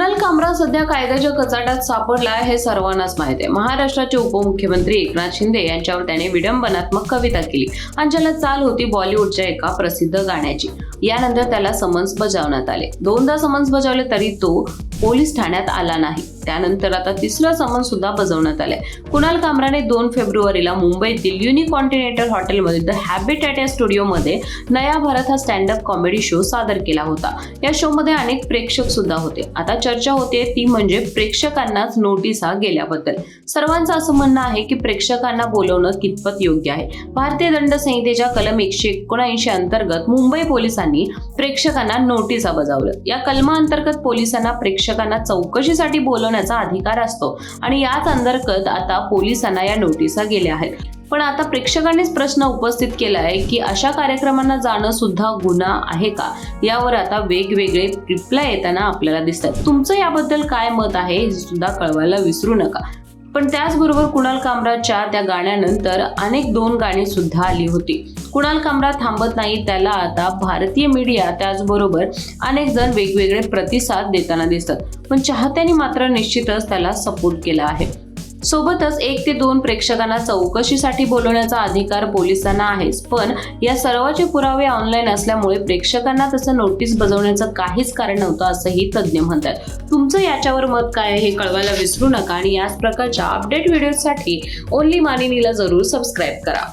कुणाल कामरा सध्या कायद्याच्या कचाट्यात सापडला हे सर्वांनाच माहिती आहे. महाराष्ट्राचे उपमुख्यमंत्री एकनाथ शिंदे यांच्यावर त्याने विडंबनात्मक कविता केली. आणि ज्याला चाल होती बॉलिवूडच्या एका प्रसिद्ध गाण्याची. यानंतर त्याला समन्स बजावण्यात आले. दोनदा समन्स बजावले तरी तो पोलीस ठाण्यात आला नाही. त्यानंतर आता तिसरा समन्स सुद्धा बजावण्यात आलाय. कुणाल कामराने दोन फेब्रुवारीला मुंबईतील युनिकॉन्टिनेंटल हॉटेलमध्ये द हॅबिटॅट या स्टुडिओमध्ये नया भारत हा स्टँडअप कॉमेडी शो सादर केला होता. या शो मध्ये अनेक प्रेक्षक सुद्धा होते. आता चर्चा होते ती म्हणजे प्रेक्षकांनाच नोटिसा गेल्याबद्दल. सर्वांचं असं म्हणणं आहे की प्रेक्षकांना बोलवणं कितपत योग्य आहे. भारतीय दंड संहितेच्या कलम एकशे एकोणऐंशी अंतर्गत मुंबई पोलिसांनी प्रेक्षकांना नोटिसा बजावलं या कलमाअंतर्गत पोलिसांना प्रेक्षकांना चौकशीसाठी बोलवण्याचा अधिकार असतो आणि याच अंतर्गत आता पोलिसांना या नोटिसा गेल्या आहेत. पण आता प्रेक्षकांनीच प्रश्न उपस्थित केला आहे की अशा कार्यक्रमांना जाणं सुद्धा गुन्हा आहे का? यावर आता वेगवेगळे रिप्लाय येताना आपल्याला दिसतात. तुमचं याबद्दल काय मत आहे हे सुद्धा कळवायला विसरू नका. पण त्याचबरोबर कुणाल कामराच्या त्या गाण्यानंतर अनेक दोन गाणी सुद्धा आली होती. कुणाल कामरा थांबत नाही त्याला आता भारतीय मीडिया त्याचबरोबर अनेक जण वेगवेगळे प्रतिसाद देताना दिसतात. पण चाहत्यांनी मात्र निश्चितच त्याला सपोर्ट केला आहे. सोबतच एक ते दोन प्रेक्षकांना चौकशीसाठी बोलवण्याचा अधिकार पोलिसांना आहेच. पण या सर्वाचे पुरावे ऑनलाईन असल्यामुळे प्रेक्षकांना तसं नोटीस बजावण्याचं काहीच कारण नव्हतं असंही तज्ज्ञ म्हणतात. तुमचं याच्यावर मत काय हे कळवायला विसरू नका आणि याच प्रकारच्या अपडेट व्हिडिओसाठी ओनली मानिनीला जरूर सबस्क्राईब करा.